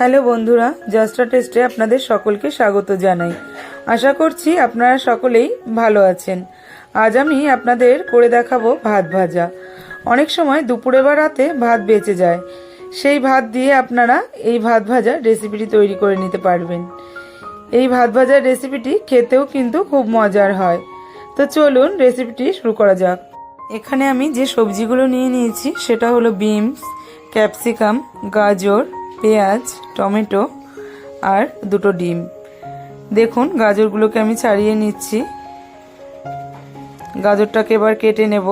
Hello বন্ধুরা জাস্টা টেস্টে আপনাদের সকলকে স্বাগত জানাই। আশা করছি আপনারা সকলেই ভালো আছেন। আজ আমি আপনাদের করে দেখাবো ভাত ভাজা। অনেক সময় দুপুরে বা রাতে ভাত বেঁচে যায়। সেই ভাত দিয়ে আপনারা এই ভাত ভাজা রেসিপিটি তৈরি করে নিতে পারবেন। এই ভাত ভাজার রেসিপিটি খেতেও কিন্তু খুব মজার হয়। তো চলুন রেসিপিটি শুরু করা যাক। এখানে আমি যে সবজিগুলো নিয়ে নিয়েছি, সেটা হলো বিনস, ক্যাপসিকাম, গাজর পেঁয়াজ টমেটো আর দুটো ডিম। দেখুন গাজরগুলোকে আমি ছাড়িয়ে নিচ্ছি। গাজরটাকে এবার কেটে নেব।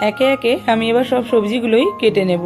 একে একে আমি এবার সব সবজিগুলোই কেটে নেব।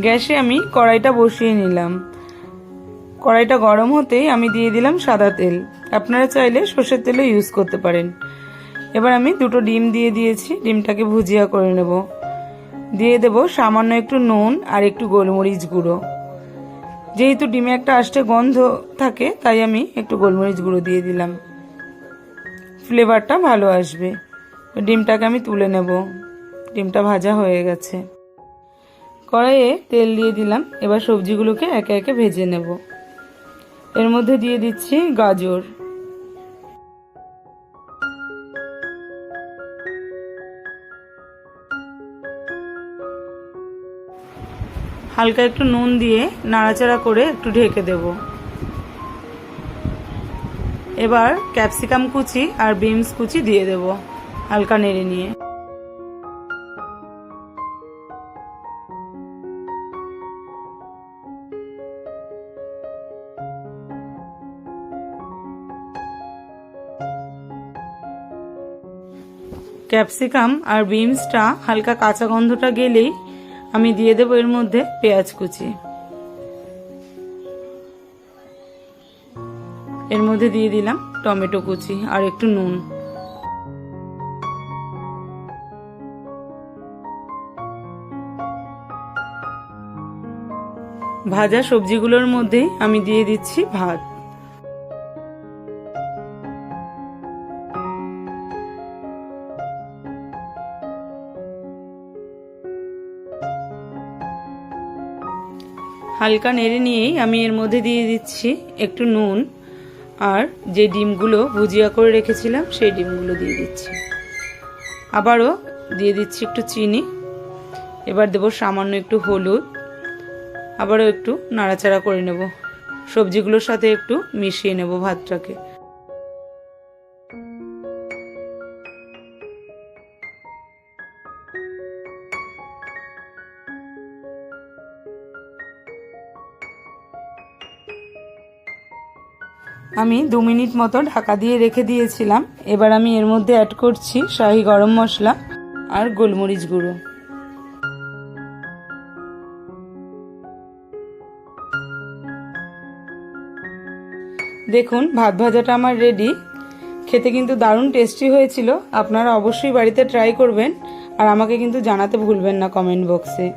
গ্যাসে আমি কড়াইটা বসিয়ে নিলাম। কড়াইটা গরম হতেই আমি দিয়ে দিলাম সাদা তেল। আপনারা চাইলে সর্ষের তেলও ইউজ করতে পারেন। এবার আমি দুটো ডিম দিয়ে দিয়েছি, ডিমটাকে ভুজিয়া করে নেব। দিয়ে দেব সামান্য একটু নুন আর একটু গোলমরিচ গুঁড়ো। যেহেতু ডিমে একটা আষ্টে গন্ধ থাকে, তাই আমি একটু গোলমরিচ গুঁড়ো দিয়ে দিলাম। ফ্লেভারটা ভালো আসবে। ডিমটাকে আমি তুলে নেব। ডিমটা ভাজা হয়ে গেছে। কড়াইয়ে তেল দিয়ে দিলাম। এবার সবজিগুলোকে একে একে ভেজে নেব। এর মধ্যে দিয়ে দিচ্ছি গাজর। হালকা একটু নুন দিয়ে নাড়াচাড়া করে একটু ঢেকে দেব। এবার ক্যাপসিকাম কুচি আর বিনস কুচি দিয়ে দেব হালকা নেড়ে নিয়ে। ক্যাপসিকাম আর বিনসটা হালকা কাঁচা গন্ধটা গেলেই আমি দিয়ে দেবো এর মধ্যে পেঁয়াজ কুচি। এর মধ্যে দিয়ে দিলাম টমেটো কুচি আর একটু নুন। ভাজা সবজিগুলোর মধ্যেই আমি দিয়ে দিচ্ছি ভাত। হালকা নেড়ে নিয়েই আমি এর মধ্যে দিয়ে দিচ্ছি একটু নুন আর যে ডিমগুলো ভুজিয়া করে রেখেছিলাম সেই ডিমগুলো দিয়ে দিচ্ছি। আবারও দিয়ে দিচ্ছি একটু চিনি। এবার দেবো সামান্য একটু হলুদ। আবারও একটু নাড়াচাড়া করে নেব। সবজিগুলোর সাথে একটু মিশিয়ে নেব ভাতটাকে। আমি দু মিনিট মতো ঢাকা দিয়ে রেখে দিয়েছিলাম। এবার আমি এর মধ্যে অ্যাড করছি শাহি গরম মশলা আর গোলমরিচ গুঁড়ো। দেখুন, ভাত ভাজাটা আমার রেডি খেতে কিন্তু দারুণ টেস্টি হয়েছিল। আপনারা অবশ্যই বাড়িতে ট্রাই করবেন। আর আমাকে কিন্তু জানাতে ভুলবেন না কমেন্ট বক্সে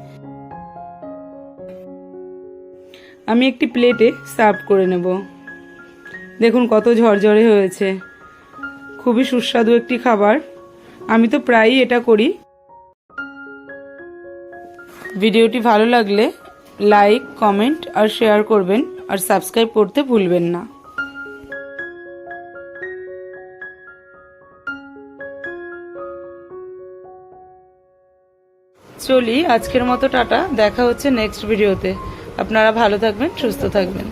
আমি একটি প্লেটে সার্ভ করে নেব। দেখুন কত ঝরঝরে হয়েছে। খুবই সুস্বাদু একটি খাবার। আমি তো প্রায়ই এটা করি। ভিডিওটি ভালো লাগলে লাইক, কমেন্ট আর শেয়ার করবেন আর সাবস্ক্রাইব করতে ভুলবেন না। চলি, আজকের মতো টাটা। দেখা হচ্ছে নেক্সট ভিডিওতে আপনারা ভালো থাকবেন, সুস্থ থাকবেন।